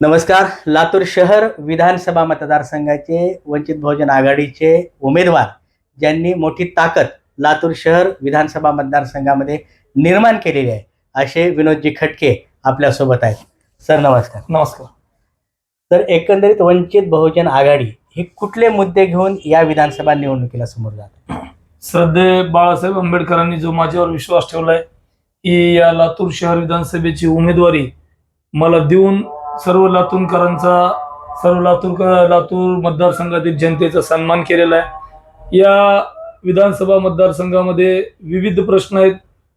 नमस्कार. लातूर शहर विधानसभा मतदारसंघाचे वंचित बहुजन आघाडीचे उमेदवार ज्यांनी मोठी ताकद लातूर शहर विधानसभा मतदारसंघामध्ये निर्माण केलेली आहे असे विनोदजी खटके आपल्यासोबत आहेत. सर नमस्कार. नमस्कार. तर एकंदरीत वंचित बहुजन आघाडी हे कुठले मुद्दे घेऊन या विधानसभा निवडणुकीला समोर जात श्रद्धे बाळासाहेब आंबेडकरांनी जो माझ्यावर विश्वास ठेवलाय की या लातूर शहर विधानसभेची उमेदवारी मला देऊन सर्व लातूरकरांचा सर्व लातूरकर लातूर मतदारसंघातील जनतेचा सन्मान केलेला आहे. या विधानसभा मतदारसंघामध्ये विविध प्रश्न आहेत.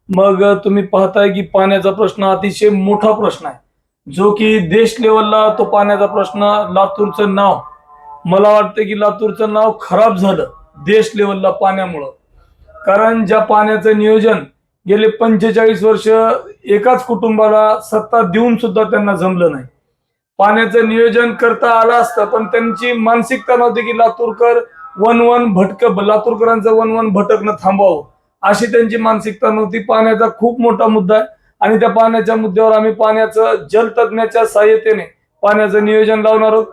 मग तुम्ही पाहताय की पाण्याचा प्रश्न अतिशय मोठा प्रश्न आहे. जो की देश लेवलला तो पाण्याचा प्रश्न लातूरचं नाव. मला वाटतं की लातूरचं नाव खराब झालं देश लेवलला पाण्यामुळं. कारण ज्या पाण्याचं नियोजन गेले पंचेचाळीस वर्ष एकाच कुटुंबाला सत्ता देऊन सुद्धा त्यांना जमलं नाही. पाण्याचं नियोजन करता आलं असतं पण त्यांची मानसिकता नव्हती की लातूरकर वन वन भटक लातूरकरांचं वन वन भटकणं थांबवावं. अशी त्यांची मानसिकता नव्हती. पाण्याचा खूप मोठा मुद्दा आहे. आणि त्या पाण्याच्या मुद्द्यावर आम्ही पाण्याचं जलतज्ञाच्या सहाय्यतेने पाण्याचं नियोजन लावणार आहोत.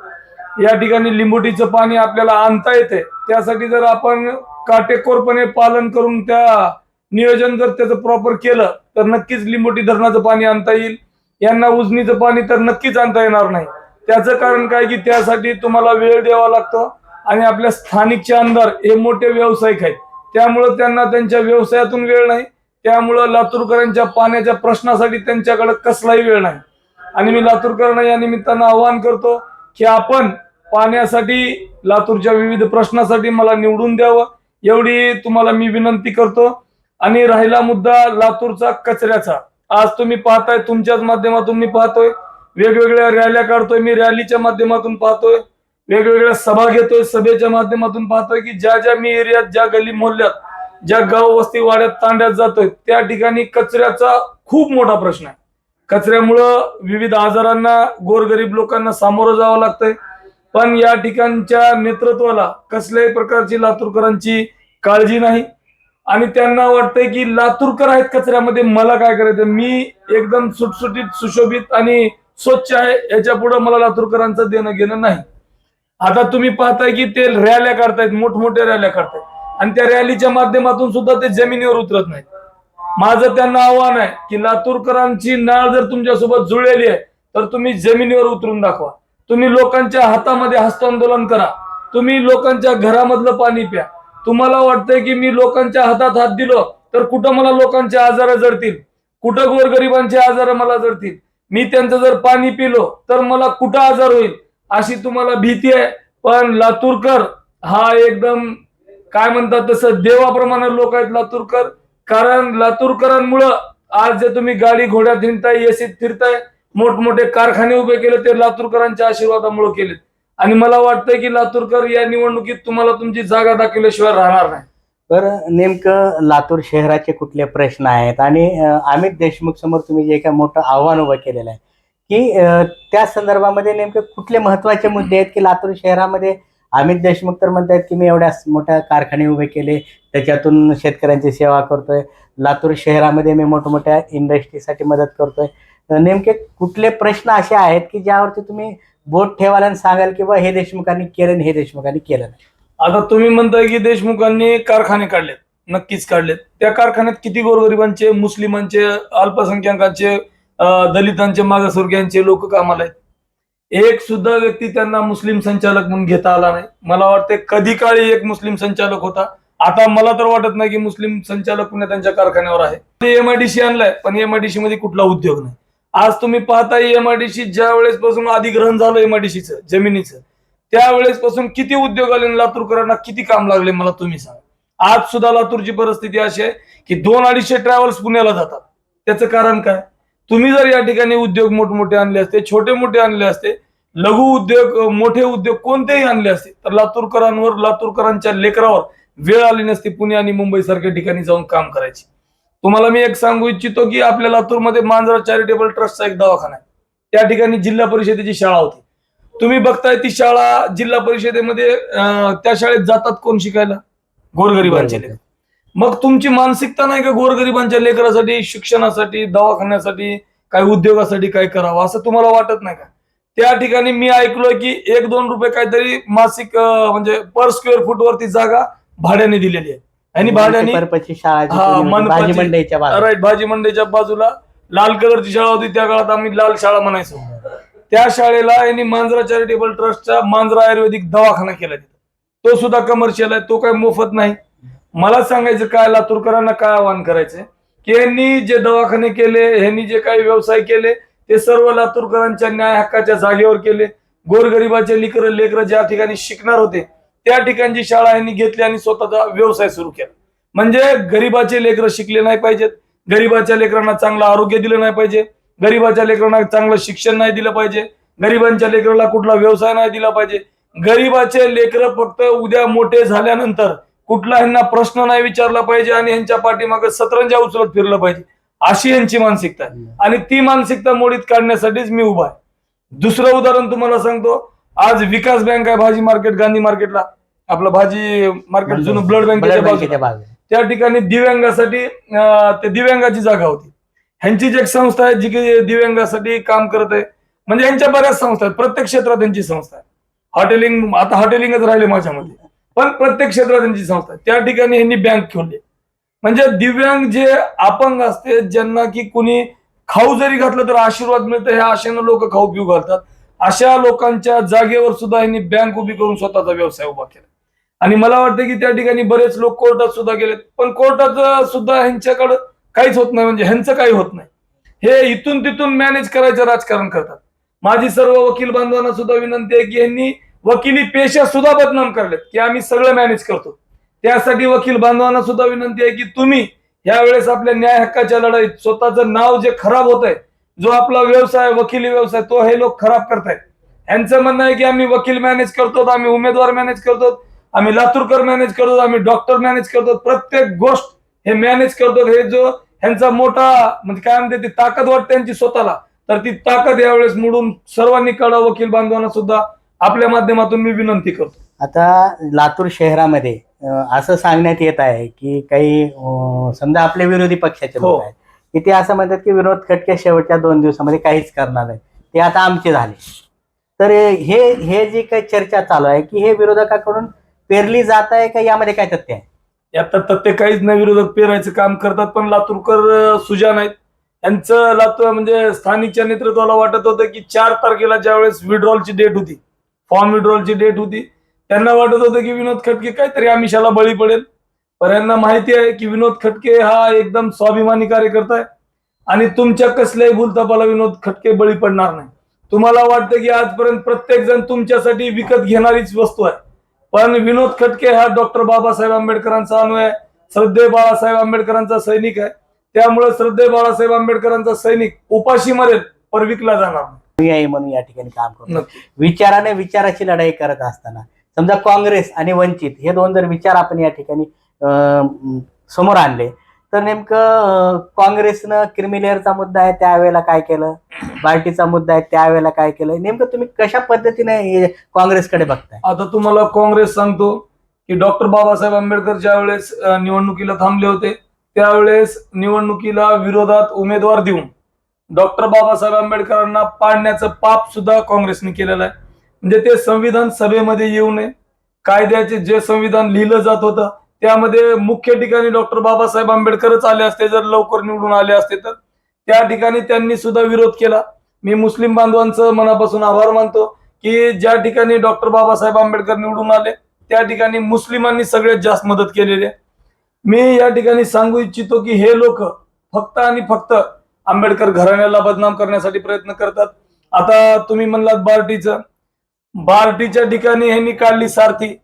या ठिकाणी लिंबोटीचं पाणी आपल्याला आणता येते. त्यासाठी जर आपण काटेकोरपणे पालन करून त्या नियोजन जर त्याचं प्रॉपर केलं तर नक्कीच लिंबोटी धरणाचं पाणी आणता येईल. यांना उजनीचं पाणी तर नक्कीच आणता येणार नाही. त्याचं कारण काय की त्यासाठी तुम्हाला वेळ द्यावा लागतो आणि आपल्या स्थानिकचे आमदार हे मोठे व्यावसायिक आहेत. त्यामुळं त्यांना त्यांच्या व्यवसायातून वेळ नाही. त्यामुळं लातूरकरांच्या पाण्याच्या प्रश्नासाठी त्यांच्याकडे कसलाही वेळ नाही. आणि मी लातूरकरांना या निमित्तानं आवाहन करतो की आपण पाण्यासाठी लातूरच्या विविध प्रश्नासाठी मला निवडून द्यावं. एवढी तुम्हाला मी विनंती करतो. आणि राहिला मुद्दा लातूरचा कचऱ्याचा. आज तुम्ही पाहताय तुमच्याच माध्यमातून मी पाहतोय. वेगवेगळ्या रॅल्या काढतोय मी रॅलीच्या माध्यमातून पाहतोय. वेगवेगळ्या सभा घेतोय सभेच्या माध्यमातून पाहतोय की ज्या ज्या मी एरियात ज्या गली मोहल्ल्यात ज्या गाव वस्ती वाड्यात तांड्यात जातोय त्या ठिकाणी कचऱ्याचा खूप मोठा प्रश्न आहे. कचऱ्यामुळं विविध आजारांना गोरगरीब लोकांना सामोरं जावं लागतंय. पण या ठिकाणच्या नेतृत्वाला कसल्याही प्रकारची लातूरकरांची काळजी नाही. आणि त्यांना वाटतंय की लातूरकर आहेत कचऱ्यामध्ये मला काय करायचं? मी एकदम सुटसुटीत सुशोभित आणि स्वच्छ आहे याच्यापुढे मला लातूरकरांचं देणं घेणं नाही. आता तुम्ही पाहताय की ते रॅल्या काढतायत मोठमोठ्या रॅल्या काढतायत. आणि त्या रॅलीच्या माध्यमातून सुद्धा ते जमिनीवर उतरत नाहीत. माझं त्यांना आव्हान आहे की लातूरकरांची नाळ जर तुमच्यासोबत जुळलेली आहे तर तुम्ही जमिनीवर उतरून दाखवा. तुम्ही लोकांच्या हातामध्ये हस्तांदोलन करा. तुम्ही लोकांच्या घरामधलं पाणी प्या. तुम्हाला वाटतंय की मी लोकांच्या हातात हात दिलो तर कुठं मला लोकांचे आजार जडतील? कुठं गोरगरिबांचे आजार मला जडतील? मी त्यांचं जर पाणी पिलो तर मला कुठं आजार होईल? अशी तुम्हाला भीती आहे. पण लातूरकर हा एकदम काय म्हणतात तसं देवाप्रमाणे लोक आहेत लातूरकर. कारण लातूरकरांमुळं आज जे तुम्ही गाडी घोड्यात हिंडताय एसीत फिरताय मोठमोठे कारखाने उभे केले ते लातूरकरांच्या आशीर्वादामुळे केलेत. आणि मला वाटतंय की लातूरकर या निवडणुकीत तुम्हाला तुमची जागा दाखवल्याशिवाय राहणार नाही. बरं नेमकं लातूर शहराचे कुठले प्रश्न आहेत? आणि अमित देशमुख समोर तुम्ही जे काय मोठं आव्हान उभं केलेलं आहे की त्या संदर्भामध्ये नेमके कुठले महत्त्वाचे मुद्दे आहेत की लातूर शहरामध्ये? अमित देशमुख तर म्हणतायत की मी एवढ्या मोठ्या कारखाने उभे केले त्याच्यातून शेतकऱ्यांची सेवा करतोय. लातूर शहरामध्ये मी मोठमोठ्या इंडस्ट्रीसाठी मदत करतोय. तर नेमके कुठले प्रश्न असे आहेत की ज्यावरती तुम्ही बोट ठेवायला सांगायला सांगाल की बा हे देशमुखांनी केलं आणि हे देशमुखांनी केलं नाही. आता तुम्ही म्हणताय की देशमुखांनी कारखाने काढलेत नक्कीच काढलेत. त्या कारखान्यात किती गोरगरिबांचे मुस्लिमांचे अल्पसंख्याकांचे दलितांचे मागासवर्गीयांचे लोक कामाला आहेत? एक सुद्धा व्यक्ती त्यांना मुस्लिम संचालक म्हणून घेता आला नाही. मला वाटते कधी काळी एक मुस्लिम संचालक होता. आता मला तर वाटत नाही की मुस्लिम संचालक पुन्हा त्यांच्या कारखान्यावर आहे. एमआयडीसी आणलाय पण एमआयडीसी मध्ये कुठला उद्योग नाही. आज तुम्ही पाहताय एमआयडीसी ज्या वेळेस पासून अधिग्रहण झालं एमआयडीसीचं जमिनीचं त्यावेळेस पासून किती उद्योग आले लातूरकरांना किती काम लागले मला तुम्ही सांगा. आज सुद्धा लातूरची परिस्थिती अशी आहे की दोन अडीचशे ट्रॅव्हल्स पुण्याला जातात. त्याचं कारण काय? तुम्ही जर या ठिकाणी उद्योग मोठमोठे आणले असते छोटे मोठे आणले असते लघु उद्योग मोठे उद्योग कोणतेही आणले असते तर लातूरकरांवर लातूरकरांच्या लेकरावर वेळ आली नसती पुणे आणि मुंबई सारख्या ठिकाणी जाऊन काम करायची. तुम्हाला मी एक सांगू इच्छितो की आपल्या लातूरमध्ये मांजरा चॅरिटेबल ट्रस्टचा एक दवाखाना आहे. त्या ठिकाणी जिल्हा परिषदेची शाळा होती. तुम्ही बघताय ती शाळा जिल्हा परिषदेमध्ये त्या शाळेत जातात कोण शिकायला? गोरगरिबांचे लेकर. मग तुमची मानसिकता नाही का गोरगरिबांच्या लेकरासाठी शिक्षणासाठी दवाखान्यासाठी काय उद्योगासाठी काय करावं असं तुम्हाला वाटत नाही का? त्या ठिकाणी मी ऐकलोय की एक दोन रुपये काहीतरी मासिक म्हणजे पर स्क्वेअर फूट वरती जागा भाड्याने दिलेली आहे. आणि भाड्याने पर्पजची शाळा हा, मनपाची- भाजी मंडईच्या बाजूला. राईट भाजी मंडईच्या बाजूला. लाल कलरची शाळा होती त्या काळात आम्ही लाल शाळा म्हणायचो. त्या शाळेला यांनी मांजरा चॅरिटेबल ट्रस्टचा मांजरा आयुर्वेदिक दवाखाना केला तिथं. तो सुद्धा कमर्शियल आहे तो काही मोफत नाही. मला सांगायचं काय लातूरकरांना काय आवाहन करायचंय? की यांनी जे दवाखाने केले यांनी जे काही व्यवसाय केले ते सर्व लातूरकरांच्या न्याय हक्काच्या जागेवर केले. गोरगरिबाचे लेकर लेकर ज्या ठिकाणी शिकणार होते त्या ठिकाणची शाळा यांनी घेतली आणि स्वतःचा व्यवसाय सुरू केला. म्हणजे गरीबाचे लेकर शिकले नाही पाहिजेत. गरीबाच्या लेकरांना चांगलं आरोग्य दिलं नाही पाहिजे. गरीबाच्या लेकरांना चांगलं शिक्षण नाही दिलं पाहिजे. गरिबांच्या लेकराला कुठला व्यवसाय नाही दिला पाहिजे. गरीबाचे लेकर फक्त उद्या मोठे झाल्यानंतर कुठला ह्यांना प्रश्न नाही विचारला पाहिजे आणि यांच्या पाठीमागे सतरंजा उचलत फिरलं पाहिजे. अशी यांची मानसिकता आहे. आणि ती मानसिकता मोडीत काढण्यासाठीच मी उभा आहे. दुसरं उदाहरण तुम्हाला सांगतो. आज विकास बँक आहे भाजी मार्केट गांधी मार्केटला. आपलं भाजी मार्केट जुनं ब्लड बँकेच्या बाजूला. त्या ठिकाणी दिव्यांगासाठी ते दिव्यांगाची जागा होती. ह्यांची जी एक संस्था आहे जी की दिव्यांगासाठी काम करत आहे म्हणजे यांच्या बऱ्याच संस्था आहेत. प्रत्येक क्षेत्रात त्यांची संस्था आहे. हॉटेलिंग आता हॉटेलिंगच राहिले माझ्यामध्ये. पण प्रत्येक क्षेत्रात त्यांची संस्था आहे. त्या ठिकाणी यांनी बँक खोलली. म्हणजे दिव्यांग जे अपंग असते ज्यांना की कुणी खाऊ जरी घातलं तर आशीर्वाद मिळतं ह्या आशेनं लोक खाऊ पिऊ घालतात. अशा लोकांच्या जागेवर सुद्धा यांनी बँक उभी करून स्वतःचा व्यवसाय उभा केला. आणि मला वाटतं की त्या ठिकाणी बरेच लोक कोर्टात सुद्धा गेलेत. पण कोर्टात सुद्धा ह्यांच्याकडं काहीच होत नाही. म्हणजे ह्यांचं काही होत नाही. हे इथून तिथून मॅनेज करायचं राजकारण करतात. माझी सर्व वकील बांधवांना सुद्धा विनंती आहे की यांनी वकिली पेशा सुद्धा बदनाम करलेत की आम्ही सगळं मॅनेज करतो. त्यासाठी वकील बांधवांना सुद्धा विनंती आहे की तुम्ही यावेळेस आपल्या न्याय हक्काच्या लढाईत स्वतःचं नाव जे खराब होत आहे जो आपला व्यवसाय वकिली व्यवसाय तो हे लोक खराब करतायत. यांचं म्हणणं आहे की आम्ही वकील मॅनेज करतो आम्ही उमेदवार मॅनेज करतो आम्ही लातूरकर मॅनेज करतो आम्ही डॉक्टर मॅनेज करतो. प्रत्येक गोष्ट हे मॅनेज करतो. हे जो ह्यांचा मोठा म्हणजे काय म्हणते ती ताकद वाटते त्यांची स्वतःला. तर ती ताकद यावेळेस मोडून सर्वांनी कळा वकील बांधवांना सुद्धा आपल्या माध्यमातून मी विनंती करतो. आता लातूर शहरामध्ये असं सांगण्यात येत आहे की काही समजा आपले विरोधी पक्षाचे लोक हो. आहेत. इथे ते असं म्हणतात की विनोद खटके शेवटच्या दोन दिवसामध्ये काहीच करणार नाही ते आता आमचे झाले. तर हे हे जी काही चर्चा चालू आहे की हे विरोधकाकडून पेरली जात आहे का यामध्ये काय तथ्य आहे? यात तथ्य काहीच नाही. विरोधक पेरायचं काम करतात पण लातूरकर सुजान आहेत. यांचं लातूर म्हणजे स्थानिकच्या नेतृत्वाला वाटत होतं की चार तारखेला ज्यावेळेस विड्रॉलची डेट होती फॉर्म विड्रॉलची डेट होती त्यांना वाटत होतं की विनोद खटके काहीतरी आमिषाला बळी पडेल. यांना माहिती आहे की विनोद खटके हा एकदम स्वाभिमानी कार्यकर्ता आहे. आणि तुमच्या कसल्याही भूलतापाला विनोद खटके बळी पडणार नाही. तुम्हाला वाटतं की आजपर्यंत प्रत्येक जण तुमच्यासाठी विकत घेणारीच वस्तू आहे. पण विनोद खटके हा डॉक्टर बाबासाहेब आंबेडकरांचा अनु आहे. श्रद्धे बाळासाहेब आंबेडकरांचा सैनिक आहे. त्यामुळे श्रद्धे बाळासाहेब आंबेडकरांचा सैनिक उपाशी मरेल पर विकला जाणार नाही. म्हणून या ठिकाणी काम करतो. विचाराने विचाराची लढाई करत असताना समजा काँग्रेस आणि वंचित हे दोन जर विचार आपण या ठिकाणी समोर आणले. तर नेमकं काँग्रेसनं क्रिमिलेअरचा मुद्दा आहे त्यावेळेला काय केलं? बार्टीचा मुद्दा आहे त्यावेळेला काय केलं? नेमकं तुम्ही कशा पद्धतीने काँग्रेसकडे बघताय? आता तुम्हाला काँग्रेस सांगतो की डॉक्टर बाबासाहेब आंबेडकर ज्या वेळेस निवडणुकीला थांबले होते त्यावेळेस निवडणुकीला विरोधात उमेदवार देऊन डॉक्टर बाबासाहेब आंबेडकरांना पाडण्याचं पाप सुद्धा काँग्रेसने केलेलं आहे. म्हणजे ते संविधान सभेमध्ये येऊ नये. कायद्याचे जे संविधान लिहिलं जात होतं त्यामध्ये मुख्य ठिकाणी डॉक्टर बाबासाहेब आंबेडकरच आले असते जर लवकर निवडून आले असते तर. त्या ठिकाणी त्यांनी सुद्धा विरोध केला. मी मुस्लिम बांधवांचं मनापासून आभार मानतो की ज्या ठिकाणी डॉक्टर बाबासाहेब आंबेडकर निवडून आले त्या ठिकाणी मुस्लिमांनी सगळ्यात जास्त मदत केलेली आहे. मी या ठिकाणी सांगू इच्छितो की हे लोक फक्त आणि फक्त आंबेडकर घराण्याला बदनाम करण्यासाठी प्रयत्न करतात. आता तुम्ही म्हणलात बार्टीचं. बार्टीच्या ठिकाणी ह्यांनी काढली सारथी.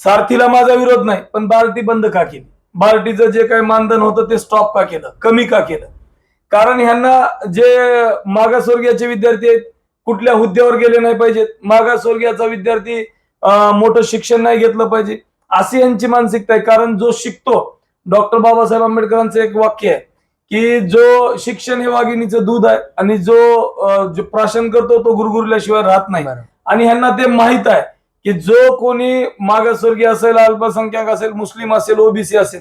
सारथीला माझा विरोध नाही पण बार्टी बंद का केली? बार्टीचं जे काही मानधन होतं ते स्टॉप का केलं? कमी का केलं? कारण ह्यांना जे मागासवर्गीयाचे विद्यार्थी आहेत कुठल्या हुद्द्यावर गेले नाही पाहिजेत. मागासवर्गीयाचा विद्यार्थी मोठं शिक्षण नाही घेतलं पाहिजे. अशी यांची मानसिकता आहे. कारण जो शिकतो डॉक्टर बाबासाहेब आंबेडकरांचं एक वाक्य आहे की जो शिक्षण हे वाघिणीचं दूध आहे आणि जो जो प्राशन करतो तो गुरगुरल्याशिवाय राहत नाही. आणि ह्यांना ते माहीत आहे. की जो कोणी मागासवर्गीय असेल अल्पसंख्याक असेल मुस्लिम असेल ओबीसी असेल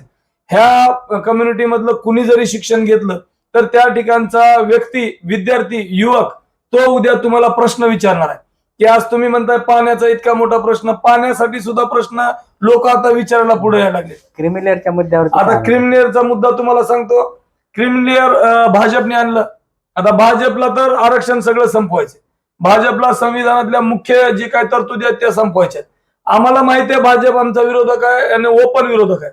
ह्या कम्युनिटी मधलं कुणी जरी शिक्षण घेतलं तर त्या ठिकाणचा व्यक्ती विद्यार्थी युवक तो उद्या तुम्हाला प्रश्न विचारणार आहे. की आज तुम्ही म्हणताय पाण्याचा इतका मोठा प्रश्न पाण्यासाठी सुद्धा प्रश्न लोक आता विचारायला पुढे यायला लागले. क्रिमिलेअरच्या मुद्द्यावर आता क्रिमिलेअरचा मुद्दा तुम्हाला सांगतो. क्रिमिलेअर भाजपने आणलं. आता भाजपला तर आरक्षण सगळं संपवायचे. भाजपला संविधानातल्या मुख्य जी काय तरतुदी आहेत त्या संपवायच्या आम्हाला माहिती आहे भाजप आमचा विरोधक आहे आणि ओपन विरोधक आहे.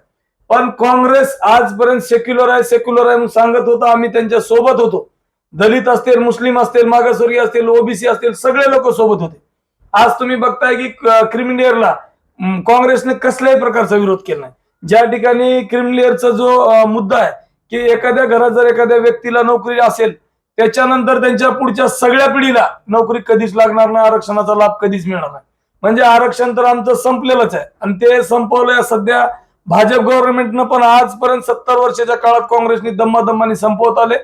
पण काँग्रेस आजपर्यंत सेक्युलर आहे सेक्युलर आहे म्हणून सांगत होता. आम्ही त्यांच्यासोबत होतो. दलित असतील मुस्लिम असतील मागासवर्गीय असतील ओबीसी असतील सगळे लोक सोबत होते. आज तुम्ही बघताय की क्रिमिनियरला काँग्रेसने कसल्याही प्रकारचा विरोध केला नाही. ज्या ठिकाणी क्रिमिनियरचा जो मुद्दा आहे की एखाद्या घरात जर एखाद्या व्यक्तीला नोकरी असेल त्याच्यानंतर त्यांच्या पुढच्या सगळ्या पिढीला नोकरी कधीच लागणार नाही आरक्षणाचा लाभ कधीच मिळणार नाही. म्हणजे आरक्षण तर आमचं संपलेलंच आहे. आणि ते संपवलं सध्या भाजप गव्हर्नमेंटनं पण आजपर्यंत सत्तर वर्षाच्या काळात काँग्रेसनी दम्मादम्माने संपवत आले.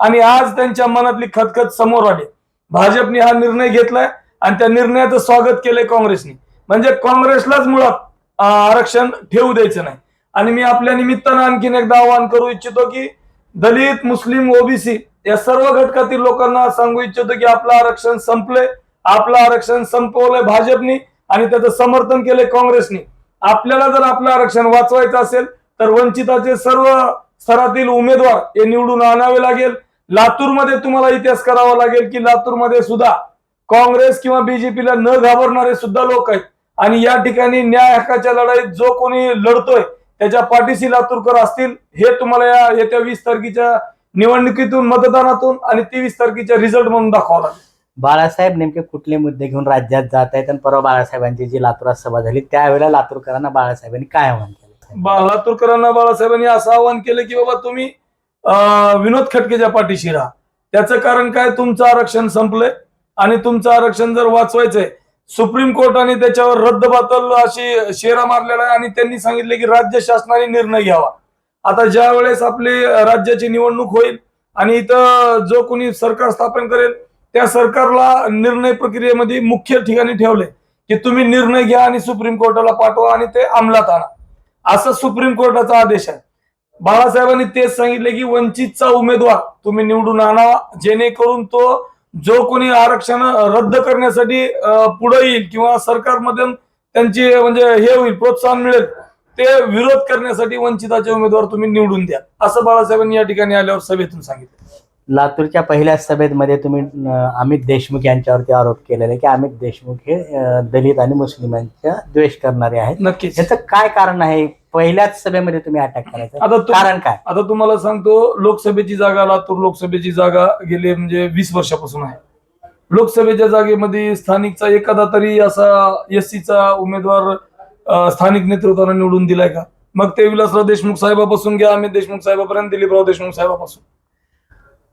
आणि आज त्यांच्या मनातली खतखत समोर आली. भाजपने हा निर्णय घेतलाय आणि त्या निर्णयाचं स्वागत केलंय काँग्रेसने. म्हणजे काँग्रेसलाच मुळात आरक्षण ठेवू द्यायचं नाही. आणि मी आपल्या निमित्तानं आणखीन एकदा आवाहन करू इच्छितो की दलित मुस्लिम ओबीसी या सर्व घटकातील लोकांना सांगू इच्छितो की आपलं आरक्षण संपलंय आपलं आरक्षण संपवलंय भाजपनी आणि त्याचं समर्थन केलंय काँग्रेसनी. आपल्याला जर आपलं आरक्षण वाचवायचं असेल तर वंचिताचे सर्व स्तरातील उमेदवार हे निवडून आणावे लागेल. लातूरमध्ये तुम्हाला इतिहास करावा लागेल की लातूरमध्ये सुद्धा काँग्रेस किंवा बीजेपीला न घाबरणारे सुद्धा लोक आहेत. आणि या ठिकाणी न्याय हक्काच्या लढाईत जो कोणी लढतोय त्याच्या पाठीशी लातूरकर असतील हे तुम्हाला या येत्या वीस तारखेच्या निवडणुकीतून मतदानातून आणि तेवीस तारखेच्या रिझल्ट म्हणून दाखवावं लागेल. बाळासाहेब नेमके कुठले मुद्दे घेऊन राज्यात जात आहेत? आणि परवा बाळासाहेबांची जी लातूरात सभा झाली त्यावेळेला लातूरकरांना बाळासाहेबांनी काय आव्हान केलं? बा- लातूरकरांना बाळासाहेबांनी असं आवाहन केलं की बाबा तुम्ही अं, विनोद खटकेच्या पाठीशी राहा. त्याचं कारण काय? तुमचं आरक्षण संपलंय आणि तुमचं आरक्षण जर वाचवायचंय सुप्रीम कोर्टाने त्याच्यावर रद्दबातल अशी शेरा मारलेला आहे आणि त्यांनी सांगितले की राज्य शासनाने निर्णय घ्यावा. आता ज्या वेळेस आपली राज्याची निवडणूक होईल आणि इथं जो कोणी सरकार स्थापन करेल त्या सरकारला निर्णय प्रक्रियेमध्ये मुख्य ठिकाणी ठेवले की तुम्ही निर्णय घ्या आणि सुप्रीम कोर्टाला पाठवा आणि ते अंमलात आणा. असं सुप्रीम कोर्टाचा आदेश आहे. बाळासाहेबांनी तेच सांगितले की वंचितचा उमेदवार तुम्ही निवडून आणावा जेणेकरून तो जो कोणी आरक्षण रद्द करण्यासाठी पुढे येईल किंवा सरकारमधून त्यांची म्हणजे हे होईल प्रोत्साहन मिळेल ते विरोध करण्यासाठी वंचिताचे उमेदवार तुम्ही निवडून द्या. असं बाळासाहेबांनी या ठिकाणी आल्यावर सभेतून सांगितलं. लातूरच्या पहिल्या सभेमध्ये तुम्ही अमित देशमुख यांच्यावरती आरोप केलेला की अमित देशमुख हे दलित आणि मुस्लिमांचा द्वेष करणारे आहेत. नक्कीच. याचं काय कारण आहे? पहिल्याच सभेमध्ये तुम्ही अटॅक करायचं. आता कारण काय? आता तुम्हाला सांगतो लोकसभेची जागा लातूर लोकसभेची जागा गेली म्हणजे वीस वर्षापासून आहे. लोकसभेच्या जागेमध्ये स्थानिकचा एखादा तरी असा एस सीचा उमेदवार स्थानिक नेतृत्वाला निवडून दिलाय का? मग ते विलासराव देशमुख साहेबापासून घ्या अमित देशमुख साहेबापर्यंत दिलीपराव देशमुख साहेबापासून.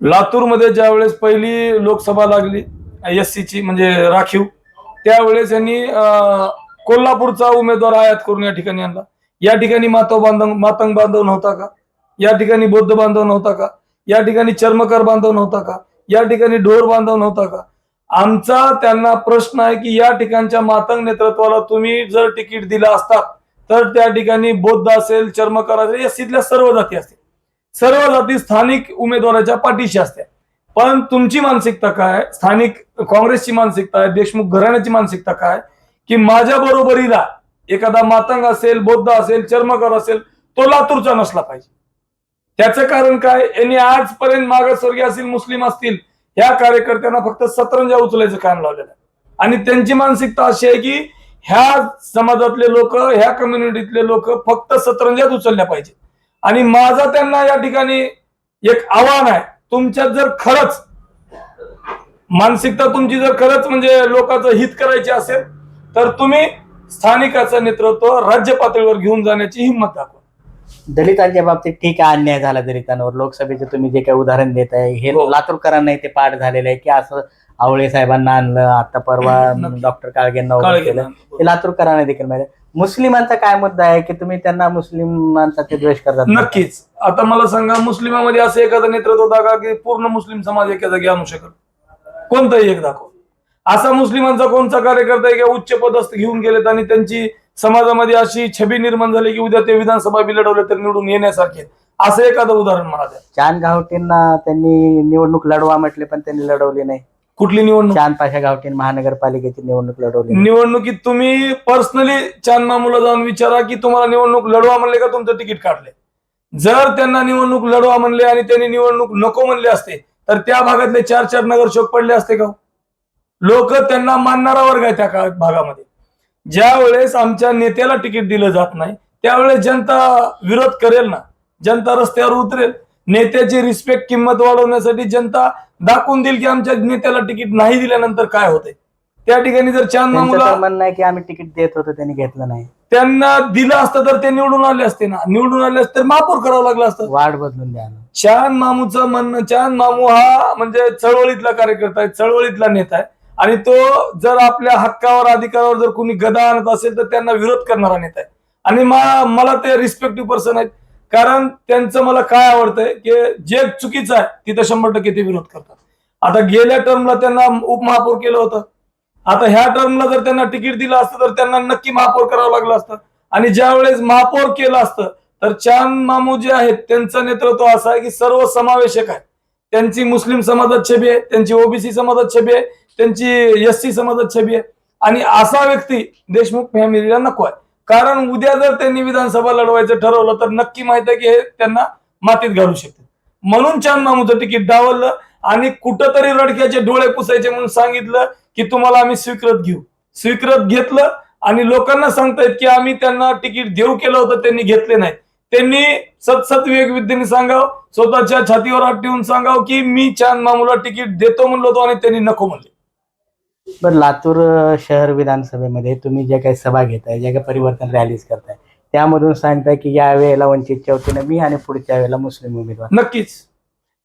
लातूरमध्ये ज्या वेळेस पहिली लोकसभा लागली एस सीची म्हणजे राखीव त्यावेळेस यांनी कोल्हापूरचा उमेदवार आयात करून या ठिकाणी आणला. या ठिकाणी मातव बांधव मातंग बांधव नव्हता का? या ठिकाणी बौद्ध बांधव नव्हता का? या ठिकाणी चर्मकार बांधव नव्हता का? या ठिकाणी ढोर बांधव नव्हता का? आमचा त्यांना प्रश्न आहे की या ठिकाणच्या मातंग नेतृत्वाला तुम्ही जर तिकीट दिलं असतात तर त्या ठिकाणी बौद्ध असेल चर्मकार असेल या सिद्धल्या सर्व जाती असतील. सर्व जाती स्थानिक उमेदवाराच्या पाठीशी असत्या. पण तुमची मानसिकता काय? स्थानिक काँग्रेसची मानसिकता आहे देशमुख घराण्याची मानसिकता काय? की माझ्या बरोबरीला एखादा मातंग असेल बौद्ध असेल चर्मकार असेल तो लातूरचा नसला पाहिजे. त्याचं कारण काय? यांनी आजपर्यंत मागासवर्गीय असतील मुस्लिम असतील ह्या कार्यकर्त्यांना फक्त सतरंजा उचलायचं काम लावलेलं आहे. आणि त्यांची मानसिकता अशी आहे की ह्या समाजातले लोक ह्या कम्युनिटीतले लोक फक्त सतरंजात उचलल्या पाहिजे. आणि माझा त्यांना या ठिकाणी एक आव्हान आहे. तुमच्यात जर खरंच मानसिकता तुमची जर खरंच म्हणजे लोकांचं हित करायची असेल तर तुम्ही स्थानिकाचं नेतृत्व राज्य पातळीवर घेऊन जाण्याची हिंमत दाखवा. दलितांच्या बाबतीत ठीक आहे अन्याय झाला दलितांवर. लोकसभेचे तुम्ही जे काही उदाहरण देत आहे हे हो. लातूरकरांना ते पाठ झालेलं आहे की असं आवळे साहेबांना आणलं आता परवा. डॉक्टर काळगेंना उभं केलं. हे. लातूरकरांना देखील माहिती. मुस्लिमांचा काय मुद्दा आहे की तुम्ही त्यांना मुस्लिमांचा ते द्वेष करतात? नक्कीच. आता मला सांगा मुस्लिमामध्ये असं एखादं नेतृत्व दाखवा की पूर्ण मुस्लिम समाज एका जागी आणू शकल कोणताही एक दाखव. असा मुस्लिमांचा कोणता कार्यकर्ता आहे की उच्च पदस्थ घेऊन गेलेत आणि त्यांची समाजामध्ये अशी छबी निर्माण झाली की उद्या ते विधानसभा बी लढवले तर निवडून येण्यासारखे. असं एखादं उदाहरण मला द्या. चांद गावटेंना त्यांनी निवडणूक लढवा म्हटले पण त्यांनी लढवली नाही. कुठली निवडणूक? चांद पाशा गावठी महानगरपालिकेची निवडणूक लढवली निवडणुकीत तुम्ही पर्सनली चांद मामूला जाऊन विचारा की तुम्हाला निवडणूक लढवा म्हणले का तुमचं तिकीट काढले जर त्यांना निवडणूक लढवा म्हणले आणि त्यांनी निवडणूक नको म्हणले असते तर त्या भागातले चार चार नगरसेवक पडले असते का लोक त्यांना मानणारा वर्ग आहे त्या भागामध्ये. ज्या वेळेस आमच्या नेत्याला तिकीट दिलं जात नाही त्यावेळेस जनता विरोध करेल ना? जनता रस्त्यावर उतरेल. नेत्याची रिस्पेक्ट किंमत वाढवण्यासाठी जनता दाखवून देईल की आमच्या नेत्याला तिकीट नाही दिल्यानंतर काय होतंय. त्या ठिकाणी जर चांद मामूला म्हणणं आहे की आम्ही तिकीट देत होतो त्यांनी घेतलं नाही. त्यांना दिलं असतं तर ते निवडून आले असते ना? निवडून आले असते तर महापौर करावं लागलं असतं. वाढ बदलून द्या चांद मामूचं म्हणणं चांद मामू हा म्हणजे चळवळीतला कार्यकर्ता आहे चळवळीतला नेता आहे. आणि तो जर आपल्या हक्कावर अधिकारावर जर कोणी गदा आणत असेल तर त्यांना विरोध करणारा नेता आहे. आणि मला ते रिस्पेक्टिव्ह पर्सन आहेत. कारण त्यांचं मला काय आवडतंय की जे चुकीचं आहे तिथं शंभर टक्के ते विरोध करतात. आता गेल्या टर्मला त्यांना उपमहापौर केलं होतं. आता ह्या टर्मला जर त्यांना तिकीट दिलं असतं तर त्यांना नक्की महापौर करावं लागलं असतं. आणि ज्या वेळेस महापौर केलं असतं तर चांद मामू जे आहेत त्यांचं नेतृत्व असं आहे की सर्व समावेशक आहे. त्यांची मुस्लिम समाजात छबी आहे त्यांची ओबीसी समाजात छबी आहे त्यांची एस सी समाजात छबी आहे. आणि असा व्यक्ती देशमुख फॅमिलीला नको आहे. कारण उद्या जर त्यांनी विधानसभा लढवायचं ठरवलं तर नक्की माहीत आहे की हे त्यांना मातीत घालू शकते म्हणून चांद मामूचं तिकीट डावललं आणि कुठंतरी रडक्याचे डोळे पुसायचे म्हणून सांगितलं की तुम्हाला आम्ही स्वीकृत घेऊ. स्वीकृत घेतलं आणि लोकांना सांगतायत की आम्ही त्यांना तिकीट देऊ केलं होतं त्यांनी घेतले नाही. त्यांनी सतसत विवेकविद्येने सांगावं स्वतःच्या छातीवर हात ठेवून सांगाव की मी चांद मामूला तिकीट देतो म्हणलो होतो आणि त्यांनी नको म्हणले. बर लातूर शहर विधानसभेमध्ये तुम्ही जे काही सभा घेताय जे काही परिवर्तन रॅलीज करताय त्यामधून सांगताय की या वेळेला वंचितच्या वतीनं मी आणि पुढच्या वेळेला मुस्लिम उमेदवार. नक्कीच.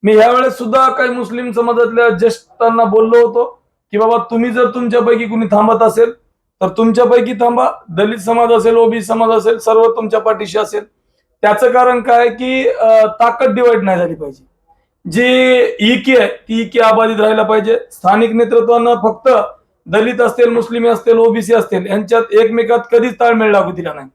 मी यावेळेस सुद्धा काही मुस्लिम समाजातल्या ज्येष्ठांना बोललो होतो की बाबा तुम्ही जर तुमच्यापैकी कुणी थांबत असेल तर तुमच्यापैकी थांबा. दलित समाज असेल ओबीसी समाज असेल सर्व तुमच्या पाठीशी असेल. त्याचं कारण काय की ताकद डिवाइड नाही झाली पाहिजे. जी इके आहे ती इके अबाधित राहायला पाहिजे. स्थानिक नेतृत्वानं फक्त दलित असतील मुस्लिम असतील ओबीसी असतील यांच्यात एकमेकात कधीच ताळमेळ लागू दिला नाही.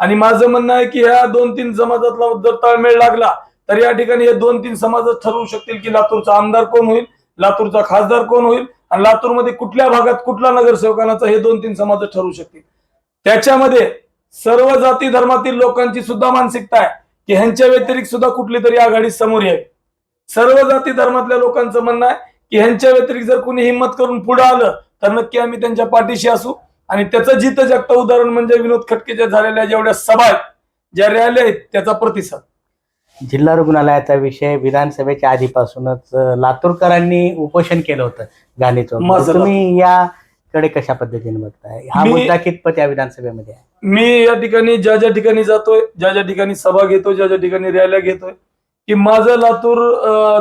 आणि माझं म्हणणं आहे की ह्या दोन तीन समाजातला जर ताळमेळ लागला तर या ठिकाणी हे दोन तीन समाजच ठरवू शकतील की लातूरचा आमदार कोण होईल लातूरचा खासदार कोण होईल आणि लातूरमध्ये कुठल्या भागात कुठला नगरसेवकांचा हे दोन तीन समाज ठरवू शकतील. त्याच्यामध्ये सर्व जाती धर्मातील लोकांची सुद्धा मानसिकता आहे की ह्यांच्या व्यतिरिक्त सुद्धा कुठली तरी आघाडी समोर यावी. सर्व जाती धर्मातल्या लोकांचं म्हणणं आहे की ह्यांच्या व्यतिरिक्त जर कोणी हिंमत करून पुढे आलं तर नक्की आम्ही त्यांच्या पाठीशी असू. आणि त्याचं जिथं जगतं उदाहरण म्हणजे विनोद खटकेच्या झालेल्या जेवढ्या सभा आहेत ज्या रॅल्या आहेत त्याचा प्रतिसाद. जिल्हा रुग्णालयाचा विषय विधानसभेच्या आधीपासूनच लातूरकरांनी उपोषण केलं होतं गांधी चौक माझं तुम्ही याकडे कशा पद्धतीने बघताय? हा मुद्दा कितपत या विधानसभेमध्ये आहे? मी या ठिकाणी ज्या ज्या ठिकाणी जातोय ज्या ज्या ठिकाणी सभा घेतोय ज्या ज्या ठिकाणी रॅल्या घेतोय की माझं लातूर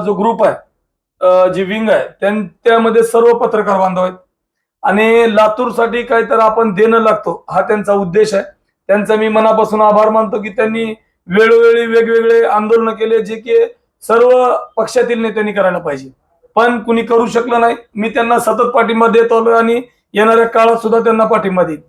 जो ग्रुप आहे जी विंग आहे त्यां- त्यामध्ये सर्व पत्रकार बांधव आहेत. आणि लातूरसाठी काहीतरी आपण देणं लागतो हा त्यांचा उद्देश आहे. त्यांचा मी मनापासून आभार मानतो की त्यांनी वेळोवेळी वेगवेगळे आंदोलन केले जे की सर्व पक्षातील नेत्यांनी करायला पाहिजे. पण कुणी करू शकलं नाही. मी त्यांना सतत पाठिंबा देत आलोय आणि येणाऱ्या काळात सुद्धा त्यांना पाठिंबा देईन.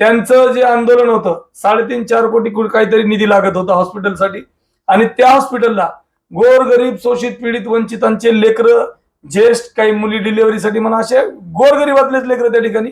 त्यांचं जे आंदोलन होतं साडेतीन चार कोटी काहीतरी निधी लागत होता हॉस्पिटलसाठी आणि त्या हॉस्पिटलला गोरगरीब शोषित पीडित वंचितांचे लेकरं ज्येष्ठ काही मुली डिलिव्हरीसाठी म्हणा असे गोरगरीबातलेच लेकरं त्या ठिकाणी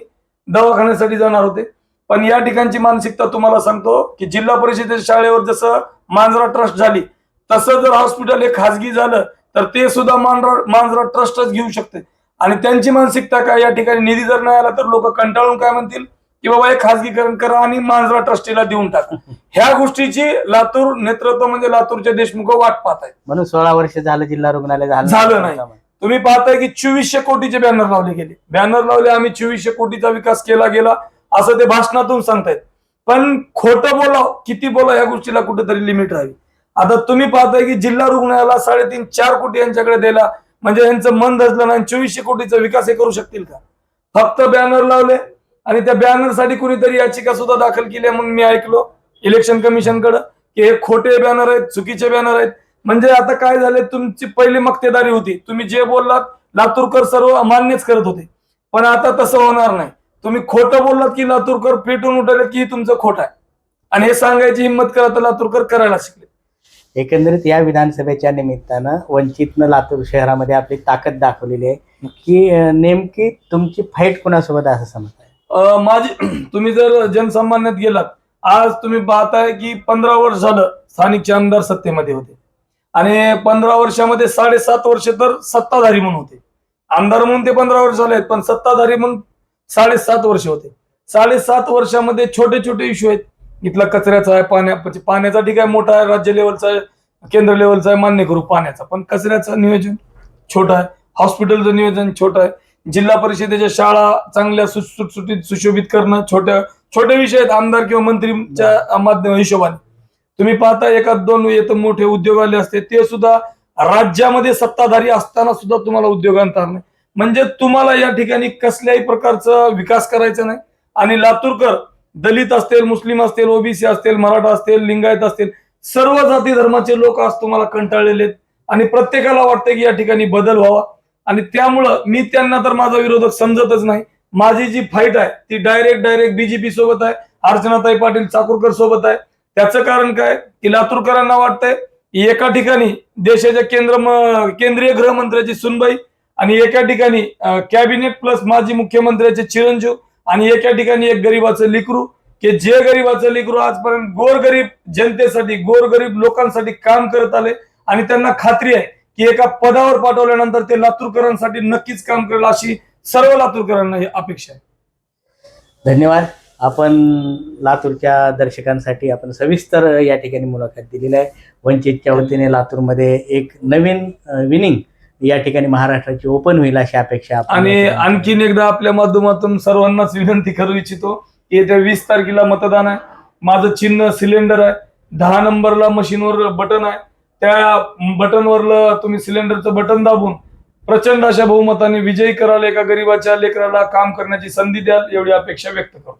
दवाखान्यासाठी जाणार होते. पण या ठिकाणची मानसिकता तुम्हाला सांगतो की जिल्हा परिषदेच्या शाळेवर जसं मांजरा ट्रस्ट झाली तसं जर हॉस्पिटल हे खाजगी झालं तर ते सुद्धा मांजरा मांजरा ट्रस्टच घेऊ शकते. आणि त्यांची मानसिकता काय? या ठिकाणी निधी जर नाही आला तर लोक कंटाळून काय म्हणतील? की बाबा हे खाजगीकरण करा आणि मांजरा ट्रस्टीला देऊन टाका. ह्या गोष्टीची लातूर नेतृत्व म्हणजे लातूरचे देशमुख वाट पाहत आहेत. म्हणून सोळा वर्ष झालं जिल्हा रुग्णालय झालं नाही. तुम्ही पाहताय की चोवीसशे कोटीचे बॅनर लावले गेले. बॅनर लावले आम्ही चोवीसशे कोटीचा विकास केला गेला असं ते भाषणातून सांगतायत. पण खोटं बोला किती बोला या गोष्टीला कुठेतरी लिमिट राहावी. आता तुम्ही पाहताय की जिल्हा रुग्णालयाला साडेतीन चार कोटी यांच्याकडे दिला म्हणजे यांचं मन धजलं नाही चोवीसशे कोटीचा विकास हे करू शकतील का? फक्त बॅनर लावले आणि त्या बॅनरसाठी कुणीतरी याचिका सुद्धा दाखल केली मग म्हणून मी ऐकलो. इलेक्शन कमिशनकडे की हे खोटे बॅनर आहेत चुकीचे बॅनर आहेत. म्हणजे आता काय झाले तुमची पहिली मक्तेदारी होती. तुम्ही जे बोललात लातूरकर सर्व मान्यच करत होते. पण आता तसं होणार नाही. तुम्ही खोटं बोललात की लातूरकर पेटून उठले की तुमचं खोट आहे. आणि हे सांगायची हिंमत करा तर लातूरकर करायला शिकले. एकंदरीत या विधानसभेच्या निमित्तानं वंचितनं लातूर शहरामध्ये आपली ताकद दाखवलेली आहे. की नेमकी तुमची फाईट कोणासोबत आहे असं समजत आहे माझी तुम्ही जर जनसामान्यात गेलात आज तुम्ही पाहताय की पंधरा वर्ष झालं स्थानिकचे आमदार सत्तेमध्ये होते. आणि पंधरा वर्षामध्ये साडेसात वर्ष तर सत्ताधारी म्हणून होते. आमदार म्हणून ते पंधरा वर्ष झाले आहेत पण सत्ताधारी म्हणून साडेसात वर्ष होते. साडेसात वर्षामध्ये छोटे छोटे इश्यू आहेत. इथला कचऱ्याचा आहे पाण्या म्हणजे पाण्याचा ठीक आहे मोठा आहे राज्य लेवलचा आहे केंद्र लेवलचा आहे मान्य करू पाण्याचा. पण कचऱ्याचं नियोजन छोटं आहे. हॉस्पिटलचं नियोजन छोटं आहे. जिल्हा परिषदेच्या शाळा चांगल्या सुटसुटीत सुशोभित करणं छोट्या छोटे विषय आहेत आमदार किंवा मंत्रीच्या माध्यम हिशोबाने. तुम्ही पाहता एका दोन येतं मोठे उद्योगालय असते ते सुद्धा राज्यामध्ये सत्ताधारी असताना सुद्धा तुम्हाला उद्योग आणता नाही. म्हणजे तुम्हाला या ठिकाणी कसल्याही प्रकारचा विकास करायचा नाही. आणि लातूरकर दलित असतील मुस्लिम असतील ओबीसी असतील मराठा असतील लिंगायत असतील सर्व जाती धर्माचे लोक आज तुम्हाला कंटाळलेले आहेत. आणि प्रत्येकाला वाटतं की या ठिकाणी बदल व्हावा. आणि त्यामुळं मी त्यांना तर माझा विरोधक समजतच नाही. माझी जी फाईट आहे ती डायरेक्ट डायरेक्ट बीजेपी सोबत आहे अर्चनाताई पाटील चाकूरकर सोबत आहे. त्याचं कारण काय? की लातूरकरांना वाटतंय एका ठिकाणी देशाच्या केंद्र केंद्रीय गृहमंत्र्याची सुनबाई आणि एका ठिकाणी कॅबिनेट प्लस माजी मुख्यमंत्र्याचे चिरंजीव आणि एका ठिकाणी एक गरीबाचं लिकरू. की जे गरीबाचं लिकरू आजपर्यंत गोरगरीब जनतेसाठी गोरगरीब लोकांसाठी काम करत आले आणि त्यांना खात्री आहे की एका पदावर पाठवल्यानंतर ते लातूरकरांसाठी नक्कीच काम करेल अशी सर्व लातूरकरांना ही अपेक्षा आहे. धन्यवाद. आपण लातूरच्या दर्शकांसाठी आपण सविस्तर या ठिकाणी मुलाखत दिलेली आहे. वंचितच्या वतीने लातूरमध्ये एक नवीन विनिंग या ठिकाणी महाराष्ट्राची ओपन होईल अशी अपेक्षा आणि आणखीन एकदा आपल्या माध्यमातून सर्वांनाच विनंती करू इच्छितो की येत्या वीस तारखेला मतदान आहे. माझं चिन्ह सिलेंडर आहे. दहा नंबरला मशीनवर बटन आहे. त्या बटनवरलं तुम्ही सिलेंडरचं बटन दाबून प्रचंड अशा बहुमताने विजयी कराल एका गरीबाच्या लेकराला काम करण्याची संधी द्याल एवढी अपेक्षा व्यक्त करतो.